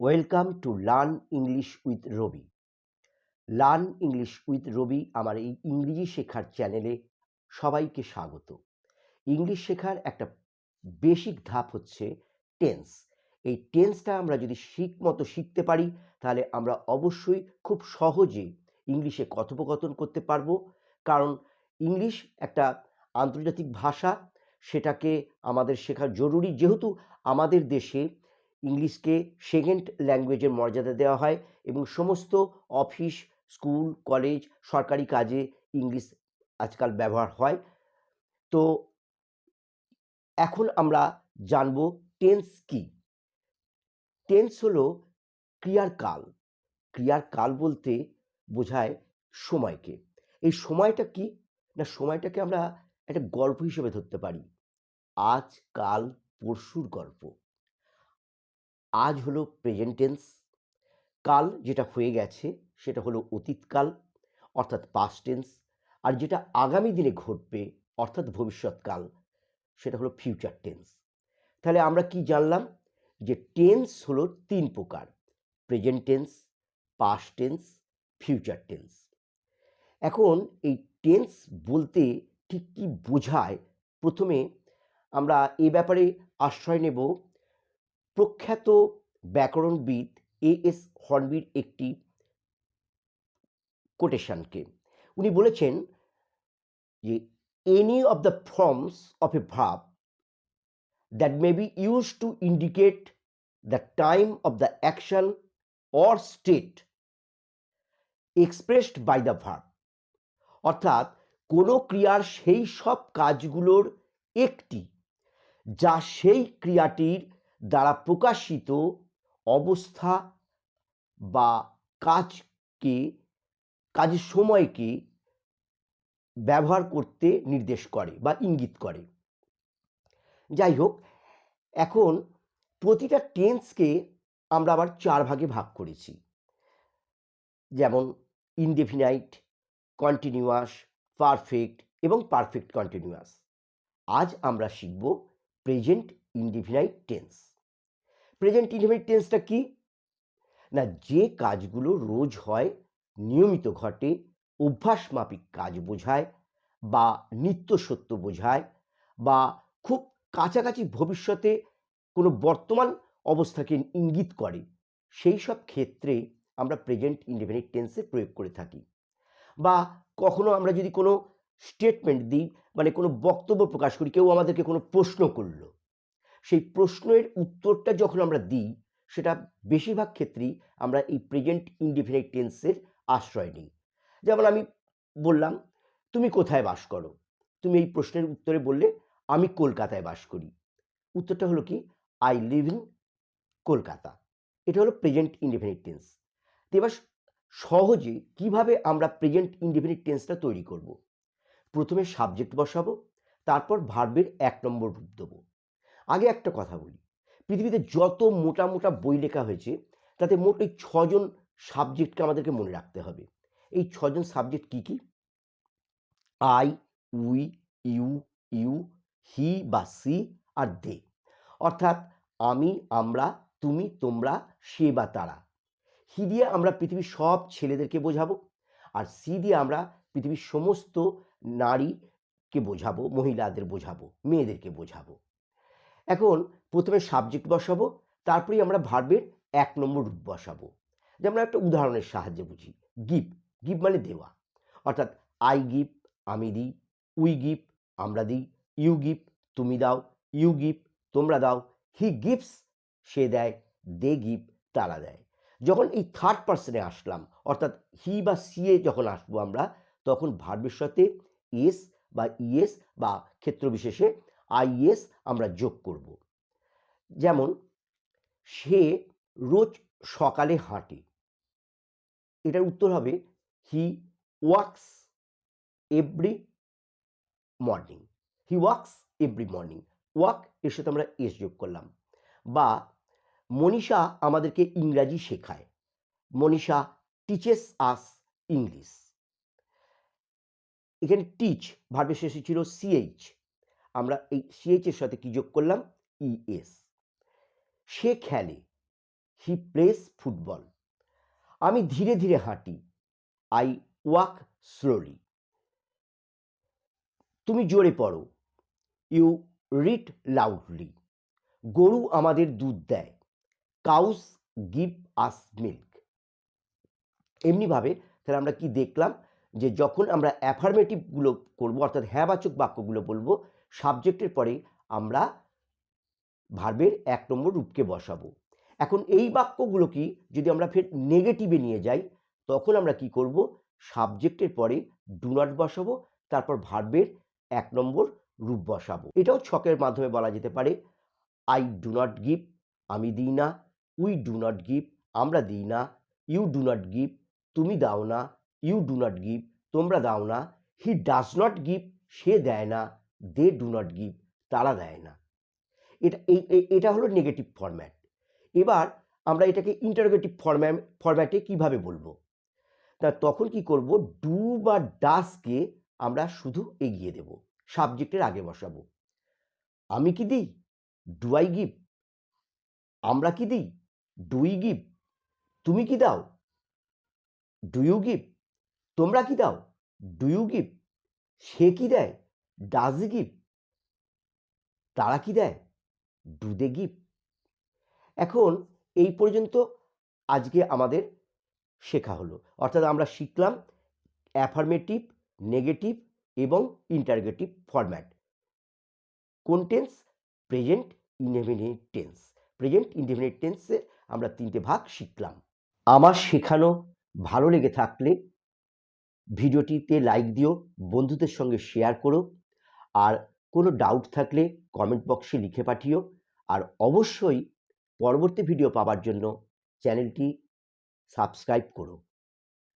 Welcome to learn English with Rabi learn English with Rabi আমার এই ইংরেজি শেখার চ্যানেলে সবাইকে স্বাগত। ইংলিশ শেখার একটা বেসিক ধাপ হচ্ছে টেন্স এই টেন্সটা আমরা যদি শিখ মতো শিখতে পারি, তাহলে আমরা অবশ্যই খুব সহজে ইংলিশে কথোপকথন করতে পারব। কারণ ইংলিশ একটা আন্তর্জাতিক ভাষা, সেটাকে আমাদের শেখা জরুরি। যেহেতু আমাদের দেশে ইংলিশকে সেকেন্ড ল্যাঙ্গুয়েজের মর্যাদা দেওয়া হয় এবং সমস্ত অফিস স্কুল কলেজ সরকারি কাজে ইংলিশ আজকাল ব্যবহার হয়। তো এখন আমরা জানব টেন্স কি? টেন্স হলো ক্রিয়ার কাল। ক্রিয়ার কাল বলতে বোঝায় সময়কে। এই সময়টা কি? না, সময়টাকে আমরা একটা গল্প হিসেবে ধরতে পারি। আজ, কাল, পরশুর গল্প। আজ হলো প্রেজেন্ট টেন্স কাল যেটা হয়ে গেছে সেটা হলো অতীতকাল, অর্থাৎ পাস্ট টেন্স আর যেটা আগামী দিনে ঘটবে, অর্থাৎ ভবিষ্যৎকাল, সেটা হলো ফিউচার টেন্স তাহলে আমরা কি জানলাম? যে টেন্স হলো তিন প্রকার present tense past tense future tense এখন এই টেন্স বলতে ঠিক কী বোঝায়? প্রথমে আমরা এ ব্যাপারে আশ্রয় নেব প্রখ্যাত ব্যাকরণবিদ এ এস হর্নবির একটি কোটেশনকে উনি বলেছেন যে any of the forms of a verb that may be used to indicate the time of the action or state expressed by the verb অর্থাৎ, কোনো ক্রিয়ার সেই সব কাজগুলোর একটি, যা সেই ক্রিয়াটির দ্বারা প্রকাশিত অবস্থা বা কাজকে, কাজের সময়কে ব্যবহার করতে নির্দেশ করে বা ইঙ্গিত করে। যাই হোক, এখন প্রতিটা টেন্সকে আমরা আবার চার ভাগে ভাগ করেছি। যেমন ইনডেফিনাইট কন্টিনিউয়াস পারফেক্ট এবং পারফেক্ট কন্টিনিউয়াস আজ আমরা শিখব present indefinite tense present indefinite টেন্সটা কি? না, যে কাজগুলো রোজ হয়, নিয়মিত ঘটে, অভ্যাস মাফিক কাজ বোঝায় বা নিত্য সত্য বোঝায় বা খুব কাছাকাছি ভবিষ্যতে কোনো বর্তমান অবস্থাকে ইঙ্গিত করে, সেই সব ক্ষেত্রে আমরা প্রেজেন্ট ইনডিফিনিট টেন্সে প্রয়োগ করে থাকি। বা কখনো আমরা যদি কোনো স্টেটমেন্ট দিই মানে কোনো বক্তব্য প্রকাশ করি, কেউ আমাদেরকে কোনো প্রশ্ন করল সেই প্রশ্নের উত্তরটা যখন আমরা দিই, সেটা বেশিরভাগ ক্ষেত্রেই আমরা এই প্রেজেন্ট ইনডিফিনিট টেন্সের আশ্রয় নিই। যেমন আমি বললাম, তুমি কোথায় বাস করো? তুমি এই প্রশ্নের উত্তরে বললে, আমি কলকাতায় বাস করি। উত্তরটা হলো কি? I live in Kolkata. এটা হলো প্রেজেন্ট ইনডিফিনিট টেন্স এবার সহজে কীভাবে আমরা প্রেজেন্ট ইনডিফিনিট টেন্সটা তৈরি করব? প্রথমে সাবজেক্ট বসাবো, তারপর ভার্বের এক নম্বর রূপ দেবো। আগে একটা কথা বলি। পৃথিবীতে যত মোটা মোটা বই লেখা হয়েছে, তাতে মোট এই ছজন সাবজেক্টকে আমাদেরকে মনে রাখতে হবে। এই ছজন সাবজেক্ট কি কি? I, we, you you, he বা সি আর দে। অর্থাৎ আমি, আমরা, তুমি, তোমরা, সে বা তারা। হি দিয়ে আমরা পৃথিবীর সব ছেলেদেরকে বোঝাবো আর সি দিয়ে আমরা পৃথিবীর সমস্ত নারীকে বোঝাবো, মহিলাদের বোঝাবো, মেয়েদেরকে বোঝাবো। এখন প্রথমে সাবজেক্ট বসাবো, তারপরেই আমরা ভার্বের এক নম্বর রূপ বসাবো। যেমন একটা উদাহরণের সাহায্যে বুঝি গিফট গিফট মানে দেওয়া। অর্থাৎ আই গিফট আমি দিই উই গিফট আমরা দিই ইউ গিফট তুমি দাও ইউ গিফট তোমরা দাও হি গিফটস সে দেয় দে গিফট তারা দেয়। যখন এই থার্ড পার্সনে আসলাম, অর্থাৎ হি বা সিএ যখন আসব আমরা, তখন ভার্বের সাথে এস বা ইএস বা ক্ষেত্র বিশেষে আইএস আমরা যোগ করব। যেমন, সে রোজ সকালে হাঁটে। এটার উত্তর হবে he walks every morning he walks every morning walk এর সাথে আমরা এস যোগ করলাম। বা, মনীষা আমাদেরকে ইংরাজি শেখায়। মনীষা টিচেস আস ইংলিশ এখানে টিচ ভার্বের শেষে ছিল সিএইচ আমরা এই সিএইচ এর সাথে কি যোগ করলাম? ইএস সে খেলে হি প্লেস ফুটবল আমি ধীরে ধীরে হাঁটি আই ওয়াক স্লোলি তুমি জোরে পড়ো ইউ রিড লাউডলি গরু আমাদের দুধ দেয় কাউস গিভ আস মিল্ক এমনিভাবে তাহলে আমরা কি দেখলাম? যে যখন আমরা অ্যাফার্মেটিভগুলো করব, অর্থাৎ হ্যাঁবাচক বাক্যগুলো বলব সাবজেক্টের পরে আমরা ভার্বের এক নম্বর রূপকে বসাবো। এখন এই বাক্যগুলো কি যদি আমরা ফের নেগেটিভে নিয়ে যাই, তখন আমরা কি করব? সাবজেক্টের পরে ডু নট বসাবো, তারপর ভার্বের এক নম্বর রূপ বসাবো। এটাও ছকের মাধ্যমে বলা যেতে পারে। আই ডু নট গিভ আমি দিই না। উই ডু নট গিভ আমরা দিই না। ইউ ডু নট গিভ তুমি দাও না। ইউ ডু নট গিভ তোমরা দাও না। হি ডাজ নট গিভ সে দেয় না। দে ডু নট গিভ তারা দেয় না। এটা, এই এটা হলো নেগেটিভ ফরম্যাট এবার আমরা এটাকে ইন্টারোগেটিভ ফরম্যাট ফরম্যাটে কীভাবে বলব? তা তখন কি করব? ডু বা ডাসকে আমরা শুধু এগিয়ে দেব সাবজেক্টের আগে বসাবো। আমি কি দিই? ডু আই গিভ আমরা কি দিই? ডুই গিভ তুমি কি দাও? ডু ইউ গিভ তোমরা কি দাও? ডু ইউ গিভ সে কি দেয়? ডাজ গিভ তারা কি দেয়? ডু দে এখন এই পর্যন্ত আজকে আমাদের শেখা হলো। অর্থাৎ আমরা শিখলাম অ্যাফার্মেটিভ, নেগেটিভ এবং ইন্টারগেটিভ ফরম্যাট। কোন tense present indefinite tense. Present indefinite টেন্সে আমরা তিনটে ভাগ শিখলাম। আমার শেখানো ভালো লেগে থাকলে ভিডিওটিতে লাইক দিও, বন্ধুদের সঙ্গে শেয়ার করো। আর কোনো ডাউট থাকলে কমেন্ট বক্সে লিখে পাঠিও। আর অবশ্যই পরবর্তী ভিডিও পাওয়ার জন্য চ্যানেলটি সাবস্ক্রাইব করো।